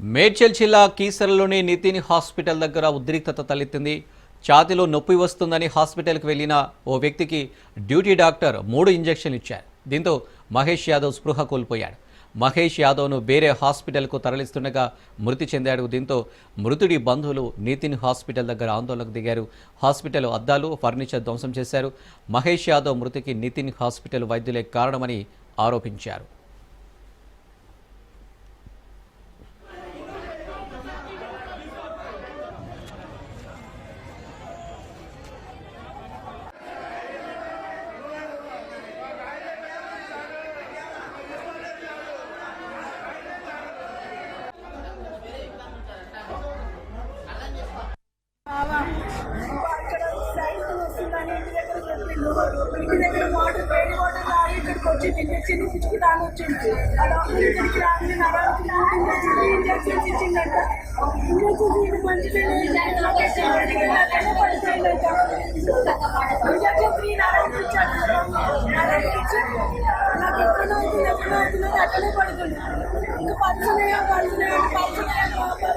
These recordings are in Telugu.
మేడ్చల్ జిల్లా కీసరలోని నితిన్ హాస్పిటల్ దగ్గర ఉద్రిక్తత తలెత్తింది. ఛాతిలో నొప్పి వస్తుందని హాస్పిటల్కి వెళ్ళిన ఓ వ్యక్తికి డ్యూటీ డాక్టర్ మూడు ఇంజెక్షన్లు ఇచ్చారు. దీంతో మహేష్ యాదవ్ స్పృహ కోల్పోయాడు. మహేష్ యాదవ్ను వేరే హాస్పిటల్కు తరలిస్తుండగా మృతి చెందాడు. దీంతో మృతుడి బంధువులు నితిన్ హాస్పిటల్ దగ్గర ఆందోళనకు దిగారు. హాస్పిటల్ అద్దాలు ఫర్నిచర్ ధ్వంసం చేశారు. మహేష్ యాదవ్ మృతికి నితిన్ హాస్పిటల్ వైద్యులే కారణమని ఆరోపించారు. వస్తుందని ఇంటి దగ్గర చెప్పిండు ఇంటి దగ్గర వాటర్ వేడి వాటర్ తాగి ఇక్కడికి వచ్చి ఇంజక్షన్ ఇచ్చి రాని వచ్చింది ఆ డాక్టర్ ఇక్కడికి రాని నరాలకి ఇంజక్షన్ ఇచ్చిందంట ఇంజక్షన్ ఇది మంచిగా అక్కడే పడిపోయిందంట ఇంజక్షన్ త్రీ నరాలకి ఇచ్చాడు నరాలకి ఇచ్చి నాకు ఎక్కడ అవుతుంది ఎక్కడ అవుతుంది అక్కడే పడుతుంది ఇంకా పడుతున్నాయో పడుతున్నాయో పడుతున్నాయో పడుతున్నాయో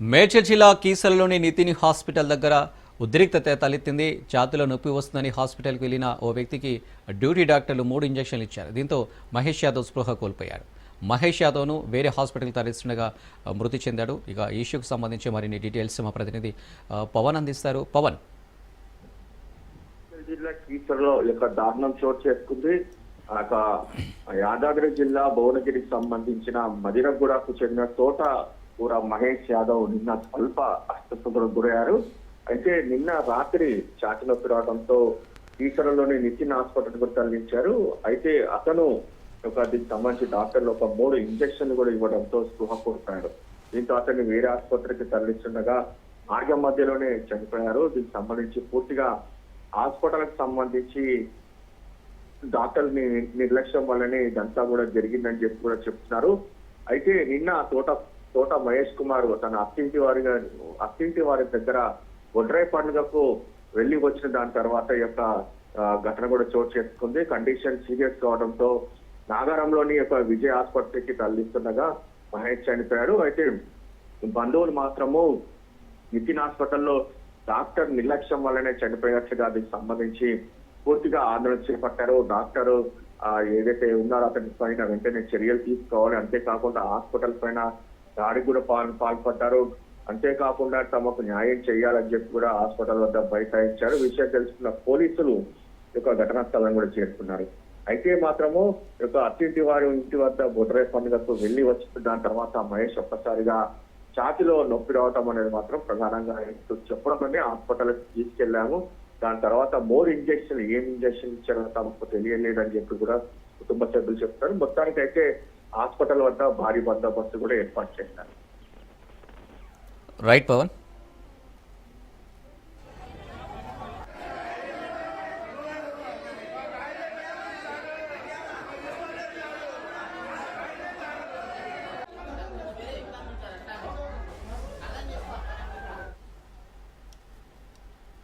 మేడ్చల్ జిల్లా కీసలలోని నితిని హాస్పిటల్ దగ్గర ఉద్రిక్తత తలెత్తింది ఛాతిలో నొప్పి వస్తుందని హాస్పిటల్కి వెళ్ళిన ఓ వ్యక్తికి డ్యూటీ డాక్టర్లు మూడు ఇంజక్షన్లు ఇచ్చారు. దీంతో మహేష్ యాదవ్ స్పృహ కోల్పోయాడు. మహేష్ యాదవ్ను వేరే హాస్పిటల్కి తరలిస్తుండగా మృతి చెందాడు. ఇక ఈ ఇష్యూకి సంబంధించి మరిన్ని డీటెయిల్స్ మా ప్రతినిధి పవన్ అందిస్తారు. పవన్. జిల్లా కీసరలో యొక్క దారుణం చోటు చేసుకుంది. ఆ యొక్క యాదాద్రి జిల్లా భువనగిరికి సంబంధించిన మదిరగూడకు చెందిన తోట కూడా మహేష్ యాదవ్ నిన్న స్వల్ప అస్వస్థతలకు గురయ్యారు. అయితే నిన్న రాత్రి ఛాతి నొప్పి రావడంతో ఈశ్వరంలోని నితిన్ హాస్పిటల్ కూడా తరలించారు. అయితే అతను ఒక దీనికి సంబంధించి డాక్టర్లు ఒక మూడు ఇంజక్షన్లు కూడా ఇవ్వడంతో స్పృహ కోరుతున్నాడు దీంతో అతన్ని వేరే ఆసుపత్రికి తరలిస్తుండగా మార్గం మధ్యలోనే చనిపోయారు. దీనికి సంబంధించి పూర్తిగా హాస్పిటల్కి సంబంధించి డాక్టర్ని నిర్లక్ష్యం వల్లనే ఇదంతా కూడా జరిగిందని చెప్పి కూడా చెప్తున్నారు. అయితే నిన్న తోట తోట మహేష్ కుమార్ తన అత్తింటి వారి అత్తింటి వారి దగ్గర ఒడ్రై పండుగకు వెళ్ళి వచ్చిన దాని తర్వాత ఈ యొక్క ఘటన కూడా చోటు చేసుకుంది. కండిషన్ సీరియస్ కావడంతో నాగారంలోని యొక్క విజయ ఆసుపత్రికి తరలిస్తుండగా మహేష్ చనిపోయాడు. అయితే బంధువులు మాత్రము నితిన్ హాస్పిటల్లో డాక్టర్ నిర్లక్ష్యం వల్లనే చనిపోయినట్లుగా దీనికి సంబంధించి పూర్తిగా ఆందోళన చేపట్టారు. డాక్టర్ ఏదైతే ఉన్నారో అతని పైన వెంటనే చర్యలు తీసుకోవాలి. అంతేకాకుండా హాస్పిటల్ పైన దాడికి కూడా పాల్ పాల్పడ్డారు. అంతేకాకుండా తమకు న్యాయం చేయాలని చెప్పి కూడా హాస్పిటల్ వద్ద బైఠాయించారు. విషయం తెలుసుకున్న పోలీసులు యొక్క ఘటనా స్థలం కూడా చేరుకున్నారు. అయితే మాత్రము యొక్క అత్తింటి వారి ఇంటి వద్ద బొడ్రై పండుగకు వెళ్ళి వచ్చిన దాని తర్వాత మహేష్ ఒక్కసారిగా ఛాతిలో నొప్పి రావటం అనేది మాత్రం ప్రధానంగా చెప్పడం చెప్పడంతోనే హాస్పిటల్కి తీసుకెళ్ళాము దాని తర్వాత మోర్ ఇంజెక్షన్ ఏం ఇంజెక్షన్ ఇచ్చారో తమకు తెలియలేదని చెప్పి కూడా కుటుంబ సభ్యులు చెప్తారు. మొత్తానికి అయితే హాస్పిటల్ వద్ద భారీ బందోబస్తు కూడా ఏర్పాటు చేశారు. రైట్ పవన్.